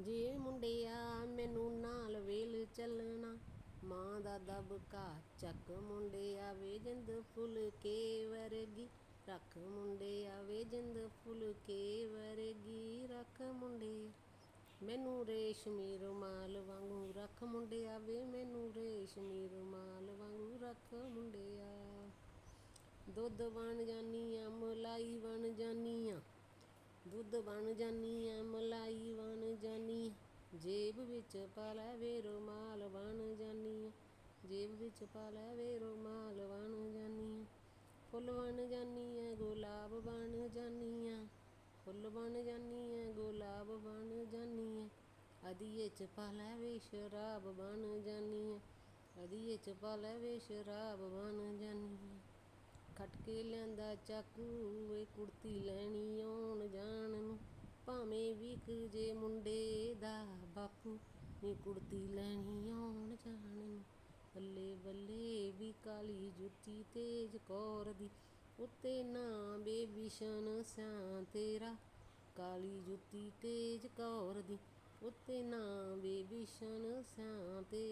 ਜੇ ਮੁੰਡਿਆ ਮੈਨੂੰ ਨਾਲ ਵੇਲ ਚੱਲਣਾ, ਮਾਂ ਦਾ ਦਬਕਾ ਚੱਕ ਮੁੰਡਿਆ ਵੇ ਜਿੰਦ ਫੁਲਕੇ ਵਰਗੀ, ਰੱਖ ਮੁੰਡਿਆ ਵੇ ਜਿੰਦ ਫੁੱਲ ਕੇ ਵਰਗੀ, ਰੱਖ ਮੁੰਡੇ ਮੈਨੂੰ ਰੇਸ਼ਮੀ ਰੁਮਾਲ ਵਾਂਗੂ ਰੱਖ ਮੁੰਡਿਆ ਵੇ, ਮੈਨੂੰ ਰੇਸ਼ਮੀ ਰੁਮਾਲ ਵਾਂਗੂ ਰੱਖ ਮੁੰਡਿਆ। ਦੁੱਧ ਬਣ ਜਾਨੀ ਆ ਮਲਾਈ ਬਣ ਜਾਨੀ ਆ ਦੁੱਧ ਬਣ ਜਾਨੀ ਆ ਮਲਾਈ ਬਣ ਜਾਨੀ ਵਿੱਚ ਪਾ ਲੈ ਵੇ ਰੁਮਾਲ ਬਣ ਜਾਨੀ ਆ। ਜੇਬ ਵਿੱਚ ਪਾ ਲੈ ਵੇ ਰੁਮਾਲ ਬਣ ਜਾਨੀ ਫੁੱਲ ਬਣ ਜਾਨੀ ਆ, ਗੁਲਾਬ ਬਣ ਜਾਨੀ ਆ। ਫੁੱਲ ਬਣ ਜਾਨੀ ਆ, ਗੁਲਾਬ ਬਣ ਜਾਨੀ ਆ। ਅਧੀਏ ਚ ਪਾ ਲੈ ਵੇ ਸ਼ਰਾਬ ਬਣ ਜਾਨੀ ਆ। ਅਧੀਏ ਚ ਪਾ ਲੈ ਵੇ ਸ਼ਰਾਬ ਬਣ ਜਾਨੀ ਆ। ਖਟ ਕੇ ਲਿਆਂਦਾ ਚਾਕੂ ਵੇ ਕੁੜਤੀ ਲੈਣੀ ਆਉਣ ਜਾਣ ਨੂੰ। ਭਾਵੇਂ ਵਿਕ ਜੇ ਮੁੰਡੇ ਦਾ ਬਾਪੂ ਨੀ ਕੁੜਤੀ ਲੈਣੀ ਆਉਣ ਜਾਣ ਨੂੰ। ਬੱਲੇ ਬੱਲੇ ਵੀ ਕਾਲੀ ਜੁੱਤੀ ਤੇਜ ਕੌਰ ਦੀ। ਉੱਤੇ ਨਾ ਬੇਬਿਸ਼ਨ ਸਿਆਂ ਤੇਰਾ। ਕਾਲੀ ਜੁੱਤੀ ਤੇਜ ਕੌਰ ਦੀ। ਉੱਤੇ ਨਾ ਬੇਬਿਸ਼ਨ ਸਿਆਂ ਤੇ